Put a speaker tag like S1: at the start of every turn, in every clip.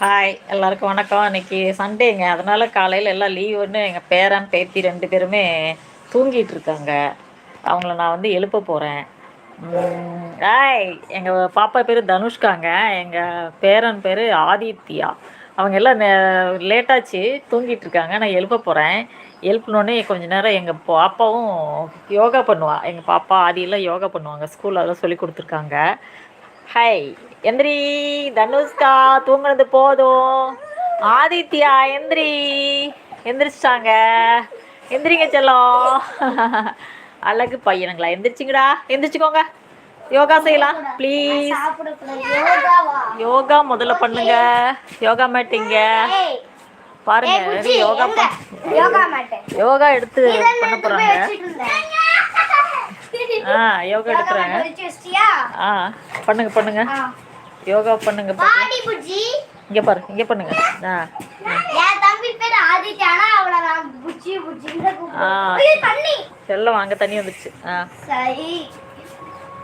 S1: Hi எல்லாருக்கும் வணக்கம். இன்னைக்கு சண்டேங்க. அதனால காலையில் எல்லாம் லீவுன்னு எங்கள் பேரன் பேத்தி ரெண்டு பேருமே தூங்கிட்டு இருக்காங்க. அவங்கள நான் வந்து எழுப்ப போகிறேன் ஹாய் எங்கள் பாப்பா பேர் தனுஷ்காங்க. எங்கள் பேரன் பேர் ஆதித்யா. அவங்க எல்லாம் லேட்டாச்சு தூங்கிட்டு இருக்காங்க. நான் எழுப்ப போகிறேன் எழுப்பினோடனே கொஞ்ச நேரம் எங்கள் பாப்பாவும் யோகா பண்ணுவா. எங்கள் பாப்பா ஆதியெல்லாம் யோகா பண்ணுவாங்க. ஸ்கூலில் அதெல்லாம் சொல்லி கொடுத்துருக்காங்க. ஹாய் எந்திரி தனுஷ்கா தூங்குனது போதும். ஆதித்யா எந்திரி எந்திரிச்சிட்டாங்க. எந்திரிங்க செல்லம் அழகு பையனுங்களா எந்திரிச்சிங்கடா எந்திரிச்சுக்கோங்க. யோகா செய்யலாம் ப்ளீஸ் யோகா முதல்ல பண்ணுங்க. யோகா மேட்டிங்க. பாருங்க யோகா?
S2: யோகா
S1: எடுத்து பண்ண போறாங்க. ஆ யோகா எடுக்கிறாங்க? ஆ பண்ணுங்க பண்ணுங்க. யோகா பண்ணுங்க
S2: புஜ்ஜி.
S1: இங்க பாரு இங்க பண்ணுங்க ஆ
S2: என் தம்பி பேரு ஆதித்யா, ஆனா அவளை நான் தண்ணி.
S1: வாங்க தண்ணி வந்துச்சு ஆ
S2: சரி.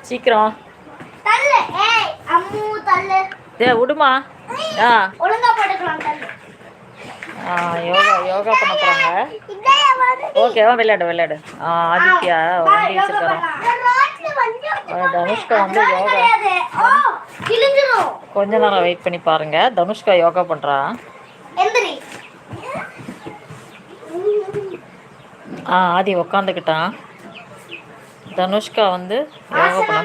S1: சீக்கிரம்
S2: தள்ளு. ஏய், அம்மு, தள்ளு.
S1: ஏ விடுமா ஆ
S2: ஒழுங்கா படுக்கலாம், தள்ளு.
S1: ஆ யோகா யோகா பண்ண போறாங்க. ஓகேவா விளையாடு விளையாடு ஆ ஆதித்யா வண்டி ஆ, தனுஷ்கா வந்து யோகா. கொஞ்ச நேரம் வெயிட் பண்ணி பாருங்க. தனுஷ்கா யோகா பண்றா. ஆ ஆதி உக்காந்துக்கிட்டான். தனுஷ்கா வந்து யோகா பண்ண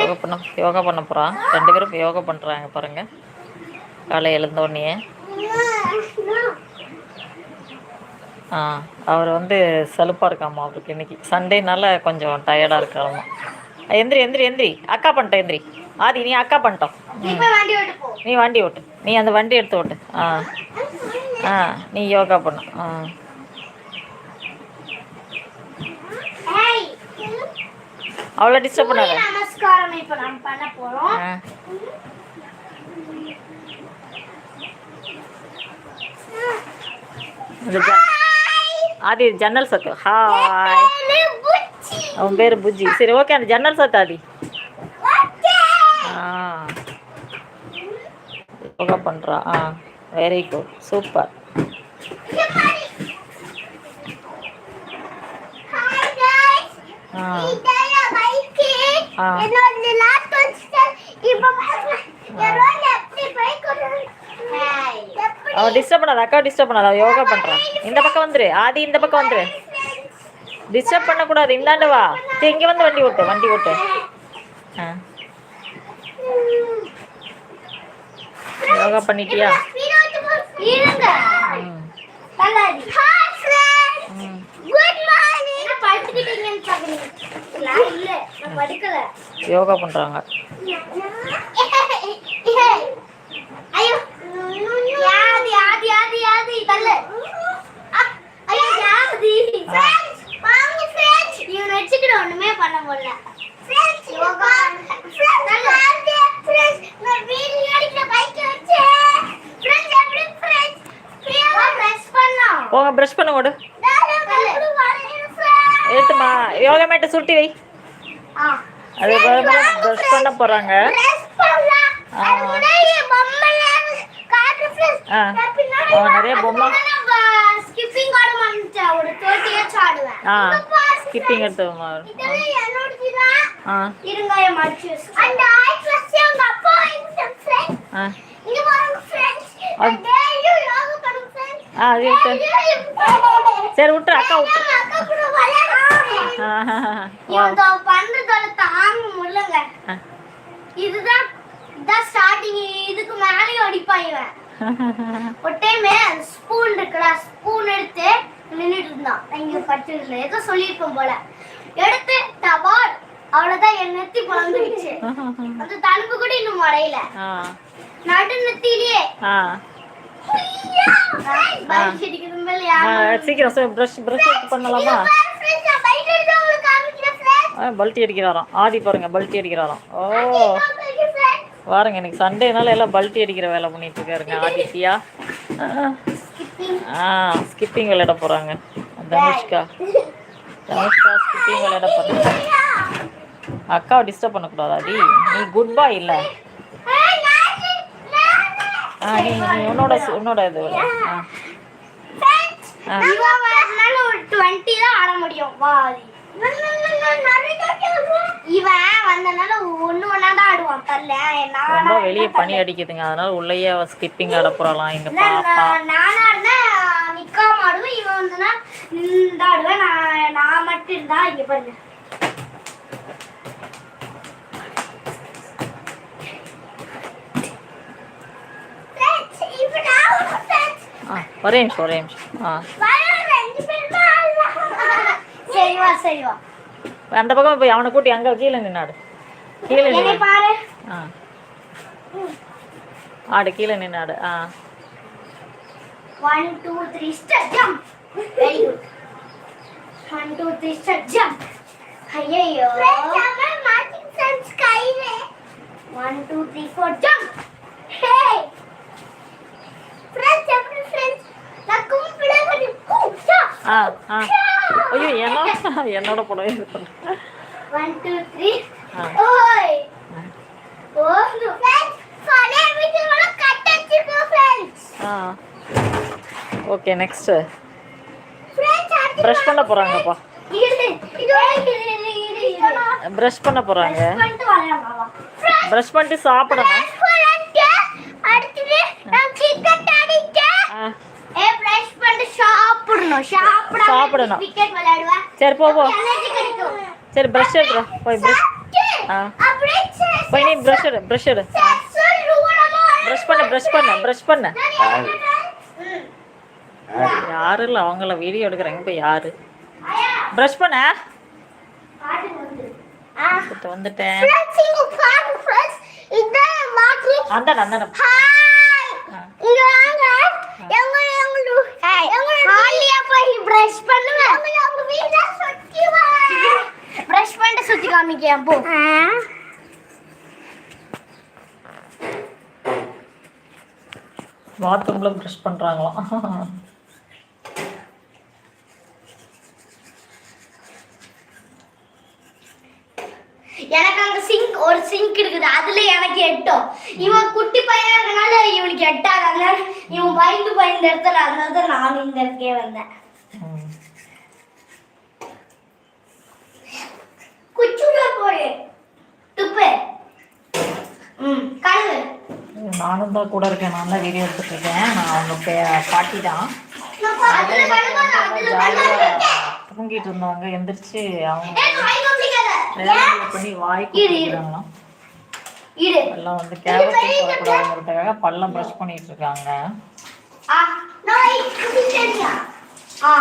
S1: யோகா பண்ண. யோகா பண்ண போகிறான் ரெண்டு பேரும் யோகா பண்ணுறாங்க பாருங்க. காலை எழுந்தோடனே அவர் வந்து சலுப்பாக இருக்காமா அவருக்கு இன்னைக்கு. சண்டேனால கொஞ்சம் டயர்டாக இருக்காமா எந்திரி எந்திரி எந்திரி. அக்கா பண்ணிட்டோம் எந்திரி. ஆதி நீ அக்கா பண்ணிட்டோம்.
S2: நீ வண்டி ஓட்டு.
S1: நீ அந்த வண்டி எடுத்து ஓட்டு. ஆ. ஆ நீ யோகா பண்ணு. ஆ. அவ்வளோ டிஸ்டர்ப் பண்ணாத.
S2: நமஸ்காரம் இப்ப நம்ம பண்ண
S1: இது ஜ- ஆதி ஜன்னல் சத்து. ஹாய் அவன் பேர் புஜ்ஜி. சரி ஓகே அந்த ஜன்னல் சத்து ஆதி. ஆ. யோகா பண்ணுறா ஆ வெரி குட் சூப்பர் ஆ. ஆ.
S2: என்னோட last constant. இப்ப பாருங்க. என் road ல எப்படி bike ஓட்டுறது? Hey. எப்படி?
S1: அவன் டிஸ்டர்ப் பண்ணாத அக்கா டிஸ்டர்ப் பண்ணாத அவன் யோகா பண்ணுறான் இந்த பக்கம் வந்துரு ஆதி இந்த பக்கம் வந்துரு. டிஸ்டர்ப் பண்ணக்கூடாது இந்தாண்டு வா. இங்கே வந்து வண்டி ஓட்டு வண்டி ஓட்டு. ஆ. யோகா பண்ணிட்டியா?
S2: Speed ஓட்டு போ. இருங்க.
S1: ம்
S2: தள்ளாடி. Hi friends.
S1: Hmm
S2: good morning என்ன படுத்துக்கிட்டீங்கன்னு பாக்குறீங்க இல்ல இல்ல நான் படுக்கல
S1: யோகா பண்ணுறாங்க
S2: ஐயோ யாதி யாதி யாதி யாதி தள்ளு ஐயோ யாதி ஃப்ரெண்ட்ஸ் வாங்க ஃப்ரெண்ட்ஸ் இவன் வச்சுக்கிட்டு ஒண்ணுமே பண்ண முடியல. ஃப்ரெண்ட்ஸ் யோகா ஃப்ரெண்ட்ஸ் ஃப்ரெண்ட்ஸ் நான் வீடியோ எடுக்கிற பைக் வச்சு. ஃப்ரெண்ட்ஸ் எப்படி ஃப்ரெண்ட்ஸ் ஃப்ரீயா பிரஸ் பண்ணோம்
S1: போங்க ப்ரஷ் பண்ண ஓடு ஏத்துமா யோகா மேட்டை சுருட்டி வை. அது ப்ரஷ் பண்ண போகிறாங்க பொம்மை. ஆ.
S2: இங்கப்பா,
S1: ஸ்கிப்பிங் எடுத்து. ஆ.
S2: இருங்க அந்த எங்க அப்பா இந்த
S1: ஆ.
S2: இங்க பாருங்க ஃப்ரெண்ட்ஸ்
S1: அது-
S2: டெய்லி யோகா பண்ணுங்க ஃப்ரெண்ட்ஸ்
S1: ஆ அது சரி விட்டுரு அக்கா விட்டுரு.
S2: அக்கா கூட விளையாடுறேன் தான் பண்றதால தாங்க முடியலங்க
S1: ஆ.
S2: இதுதான் இதான் ஸ்டார்டிங் இதுக்கு மேலேயும் அடிப்பான் இவன். ஒரு டைம் ஸ்பூன் இருக்குல்ல ஸ்பூன் எடுத்து நின்னுட்டு இருந்தான். இங்க பச்சதுல ஏதோ சொல்லியிருப்பேன் போல. எடுத்து டபால் அவ்வளவுதான் என் நெத்தி பழந்துருச்சு அந்த தழும்பு கூட இன்னும் மறையல நடு நெத்திலேயே
S1: சீக்கிரம் ப்ரஷ் ப்ரஷ் பண்ணலாமா? பல்ட்டி அடிக்கிறாராம். ஆதி பாருங்க பல்ட்டி அடிக்கிறாராம். ஓ.
S2: வாருங்க
S1: எனக்கு இன்னைக்கு சண்டேனால எல்லாம் பல்ட்டி அடிக்கிற வேலை பண்ணிட்டு இருக்காருங்க ஆதித்யா. ஆ, ஸ்கிப்பிங் விளையாட போறாங்க. தனுஷ்கா. தனுஷ்கா ஸ்கிப்பிங் விளையாட போறாங்க. அக்காவை டிஸ்டர்ப் பண்ணக்கூடாதா டி? நீ குட் பாய் இல்லை. ஆ நீ நீ உன்னோட உன்னோட இது ஆ. ஆ.
S2: ஒரு 20 தான் ஆட முடியும். இவன் வந்தனால ஒண்ணு ஒண்ணா தான் ஆடுவான் தரல
S1: ரொம்ப வெளியே பனி அடிக்குதுங்க. அதனால உள்ளேயே ஸ்கிப்பிங் ஆட போறலாம் எங்க பாப்பா.
S2: நானா இருந்தா நிக்காம ஆடுவேன். இவன் வந்தனா ஆடுவேன். நான் நான் மட்டும் இருந்தா இங்க பாருங்க.
S1: ஒரே நிமிஷம் ஒரே நிமிஷம். ஆ.
S2: சரிவா சரிவா
S1: அந்த பக்கம் போய் அவனை கூட்டி அங்கே கீழே நின்னாடு. கீழே
S2: பாரு.
S1: ஆ. ஆடு கீழே நின்னாடு. ஆ.
S2: One two three star jump very good one two three star jump ஐயோ one two three four jump hey friends எப்படி ஃப்ரெண்ட்ஸ் நான் கும்பிட முடியும்
S1: ஆ ஆ. ஐயோ என்னோட என்னோட புடவை இது
S2: ஒன் டூ த்ரீ. ஓய் ஓ
S1: ஓகே
S2: ஃப்ரெண்ட்ஸ்
S1: ப்ரஷ் பண்ண போகிறாங்கப்பா ப்ரஷ் பண்ண போகிறாங்க ப்ரஷ் பண்ணிட்டு சாப்பிடணும்
S2: அடுத்தது நான் கிரிக்கெட் அடிச்சேன்
S1: ஆ
S2: ஏ பிரஷ் பண்ணிட்டு சாப்பிடணும். சாப்பிட
S1: சாப்பிடணும். சரி போ போ. சரி ப்ரஷ் எடுத்துரு போய் ப்ரஷ் ஆ. போய் நீ ப்ரஷ் எடு ப்ரஷ் எடு? ப்ரஷ் பண்ணு ப்ரஷ் பண்ணு ப்ரஷ் பண்ணு.
S2: ம்.
S1: யாரும் இல்லை அவங்கள வீடியோ எடுக்கிறாங்க இப்போ யாரு? ப்ரஷ் பண்ண. வந்துட்டேன். அந்த அந்த
S2: ஹாய்.
S1: ஆ.
S2: இங்க வாங்க. எங்க எங்க எங்க ஹாலியா போய் பிரஷ் பண்ணுவேன். உங்க வீட்ல சுத்தி வா. பிரஷ் பண்ணிட்டு சுத்தி காமிக்கேன் போ.
S1: பாத்ரூமில் ப்ரஷ் பண்ணுறாங்களாம்
S2: எனக்கு அங்க சிங்க் ஒரு சிங்க் இருக்குது அதுல எனக்கு எட்டும் இவன் குட்டி பையனா இருக்கனால இவனுக்கு எட்டாது அதனால இவன் பயந்து பயந்து இடத்துல அதனால தான் நானும் இந்த இடத்துக்கே வந்தேன்
S1: நானும் தான் கூட இருக்கேன். நான் தான் வீடியோ எடுத்துட்டு இருக்கேன். நான் அவங்க பாட்டி தான். தூங்கிட்டு இருந்தவங்க எந்திரிச்சு அவங்க பண்ணி வாய்
S2: இரு, இரு.
S1: கொடுக்குறாங்களாம்
S2: இரு.
S1: எல்லாம் வந்து கேவத்தி வரக்கூடாதுங்கிறதுக்காக பல்லம் ப்ரஷ் பண்ணிட்டு இருக்காங்க.
S2: ஆ